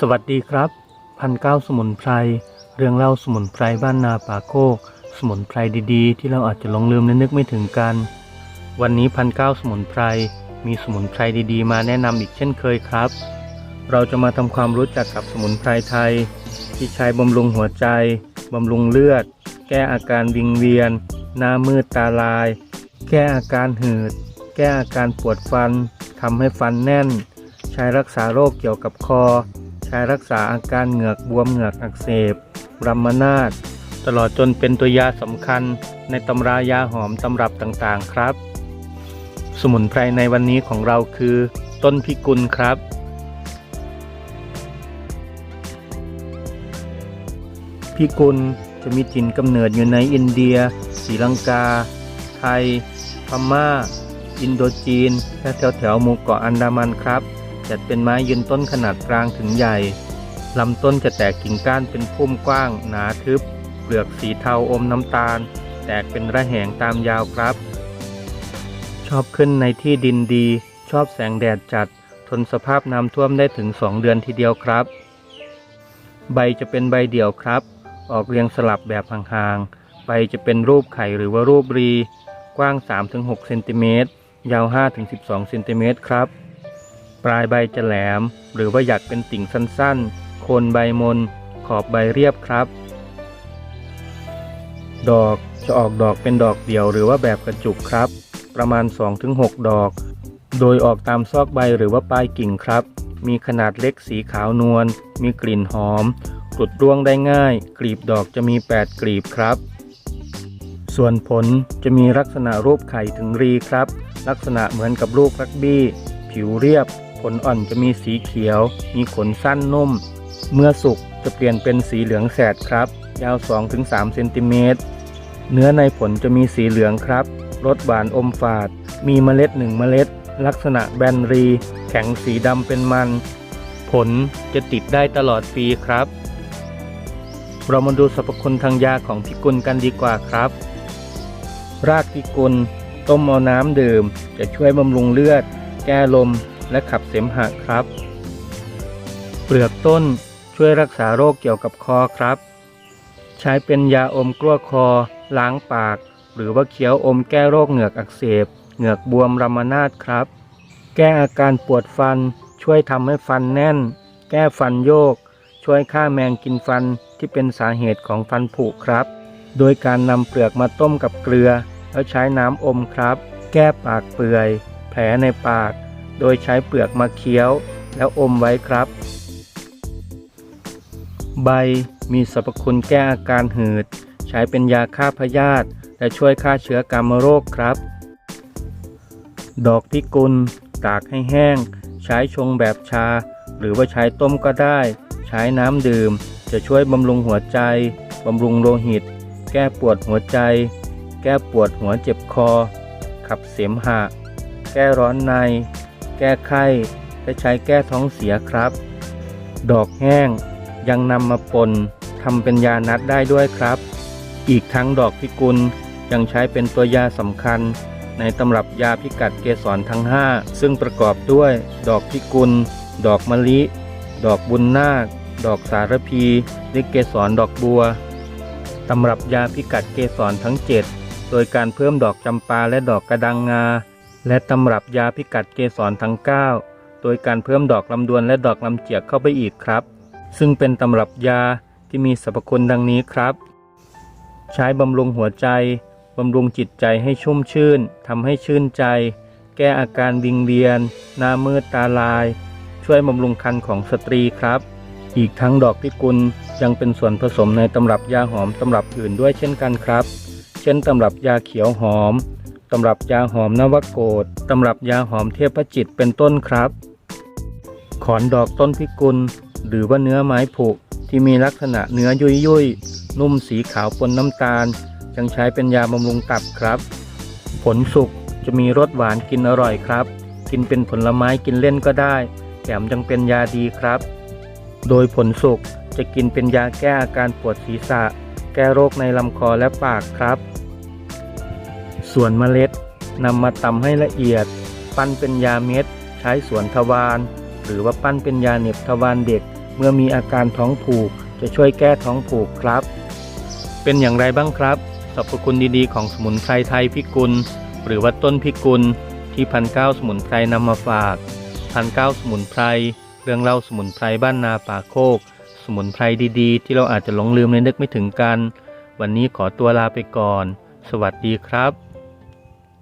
สวัสดีครับพันเก้าสมุนไพรเรื่องเล่าสมุนไพรบ้านนาป่าโคก สมุนไพรดีๆ ที่เราอาจจะหลงลืมและนึกไม่ถึงกัน วันนี้พันเก้าสมุนไพรมีสมุนไพรดีๆ มาแนะนำอีกเช่นเคยครับ เราจะมาทำความรู้จักกับสมุนไพรไทย ที่ใช้บำรุงหัวใจบำรุงเลือด แก้อาการวิงเวียน หน้ามืดตาลาย แก้อาการหืด แก้อาการปวดฟันทำให้ฟันแน่น ใช้รักษาโรคเกี่ยวกับคอ ใช้รักษาอาการเหงือกบวมเหงือกอักเสบรัมนาดตลอดจนเป็นตัวยาสำคัญในตำรายาหอมตำรับต่างๆครับ สมุนไพรในวันนี้ของเราคือ ต้นพิกุลครับ พิกุลจะมีจินกำเนิดอยู่ในอินเดียศรีลังกา ไทย พม่า อินโดจีนและแถวแถวๆหมู่เกาะอันดามันครับ จัดเป็นไม้ยืนต้นขนาดกลางถึงใหญ่ลำต้นจะแตกกิ่งก้านเป็นพุ่มกว้าง หนาทึบ เปลือกสีเทาอมน้ำตาล แตกเป็นระแหงตามยาวครับ ชอบขึ้นในที่ดินดี ชอบแสงแดดจัด ทนสภาพน้ำท่วมได้ถึง 2 เดือนทีเดียวครับ ใบจะเป็นใบเดี่ยวครับ ออกเรียงสลับแบบห่างๆ ใบจะเป็นรูปไข่หรือว่ารูปรี กว้าง 3-6เซนติเมตรยาว 5-12เซนติเมตรครับ ปลายใบจะแหลม หรือว่าอยากเป็นติ่งสั้นๆ โคนใบมน ขอบใบเรียบครับ ดอกจะออกดอกเป็นดอกเดี่ยวหรือว่าแบบกระจุกครับ ประมาณ 2-6 ดอก โดยออกตามซอกใบหรือว่าปลายกิ่งครับ มีขนาดเล็กสีขาวนวล มีกลิ่นหอมกลุดร่วงได้ง่าย กลีบดอกจะมี 8 กลีบครับ ส่วนผลจะมีลักษณะรูปไข่ถึงรีครับ ลักษณะเหมือนกับลูกรักบี้ ผิวเรียบ ผลอ่อนจะมีสีเขียว มีขนสั้นนุ่ม เมื่อสุกจะเปลี่ยนเป็นสีเหลืองแสดครับ ยาว 2-3เซนติเมตร เนื้อในผลจะมีสีเหลืองครับ รสหวานอมฝาด มีเมล็ดหนึ่งเมล็ด ลักษณะแบนรี แข็งสีดำเป็นมัน ผลจะติดได้ตลอดปีครับ เรามาดูสรรพคุณทางยาของพิกุลกันดีกว่าครับ รากพิกุลต้มเอาน้ำดื่ม จะช่วยบำรุงเลือด แก้ลม และขับเสมหะครับ เปลือกต้นช่วยรักษาโรคเกี่ยวกับคอครับ ใช้เป็นยาอมกลั้วคอ ล้างปาก หรือว่าเคี้ยวอมแก้โรคเหงือกอักเสบ เหงือกบวมรัมนาดครับ แก้อาการปวดฟัน ช่วยทำให้ฟันแน่น แก้ฟันโยก ช่วยฆ่าแมงกินฟันที่เป็นสาเหตุของฟันผุครับ โดยการนำเปลือกมาต้มกับเกลือ แล้วใช้น้ำอมครับ แก้ปากเปื่อย แผลในปาก โดยใช้เปลือกมาเคี้ยวแล้วอมไว้ครับ ใบมีสรรพคุณแก้อาการหืด ใช้เป็นยาฆ่าพยาธิและช่วยฆ่าเชื้อกามโรคครับ ดอกพิกุล ตากให้แห้ง ใช้ชงแบบชา หรือว่าใช้ต้มก็ได้ ใช้น้ำดื่ม จะช่วยบำรุงหัวใจบำรุงโลหิต แก้ปวดหัวใจ แก้ปวดหัวเจ็บคอ ขับเสมหะ แก้ร้อนใน แก้ไข้และใช้แก้ท้องเสียครับ ดอกแห้งยังนำมาปนทำเป็นยานัดได้ด้วยครับ อีกทั้งดอกพิกุลยังใช้เป็นตัวยาสำคัญ ในตำรับยาพิกัดเกสรทั้ง 5 ซึ่งประกอบด้วย ดอกพิกุล ดอกมะลิ ดอกบุญนาค ดอกสารพีและเกสรดอกบัวตำรับยาพิกัดเกสรทั้ง 7 โดยการเพิ่มดอกจำปาและดอกกระดังงา และตำรับยาพิกัดเกสรทั้ง 9 โดยการเพิ่มดอกลำดวนและดอกลำเจียกเข้าไปอีกครับ ซึ่งเป็นตำรับยาที่มีสรรพคุณดังนี้ครับ ใช้บำรุงหัวใจบำรุงจิตใจให้ชุ่มชื่นทำให้ชื่นใจ แก้อาการวิงเวียน หน้ามืดตาลาย ช่วยบำรุงคันของสตรีครับ อีกทั้งดอกพิกุลยังเป็นส่วนผสมในตำรับยาหอมตำรับอื่นด้วยเช่นกันครับ เช่นตำรับยาเขียวหอม ตำรับยาหอมนวโกฏตำรับยาหอมเทพจิตเป็นต้นครับ ขอนดอกต้นพิกุล หรือว่าเนื้อไม้ผุที่มีลักษณะเนื้อยุยยุยนุ่มสีขาวปนน้ำตาลยังใช้เป็นยาบำรุงตับครับ ผลสุกจะมีรสหวานกินอร่อยครับ กินเป็นผลไม้กินเล่นก็ได้ แถมยังเป็นยาดีครับ โดยผลสุกจะกินเป็นยาแก้อาการปวดศีรษะ แก้โรคในลำคอและปากครับ ส่วนเมล็ดนำมาตำให้ละเอียด ปั้นเป็นยาเม็ด ใช้สวนทวารหรือว่าปั้นเป็นยาเหน็บทวารเด็ก เมื่อมีอาการท้องผูก จะช่วยแก้ท้องผูกครับ เป็นอย่างไรบ้างครับสรรพคุณดีๆของสมุนไพรไทยพิกุล หรือว่าต้นพิกุล ที่พันเก้าสมุนไพรนำมาฝากพันเก้าสมุนไพรเรื่องเล่าสมุนไพรบ้านนาป่าโคก สมุนไพรดีๆ ที่เราอาจจะหลงลืมและนึกไม่ถึงกัน วันนี้ขอตัวลาไปก่อน สวัสดีครับ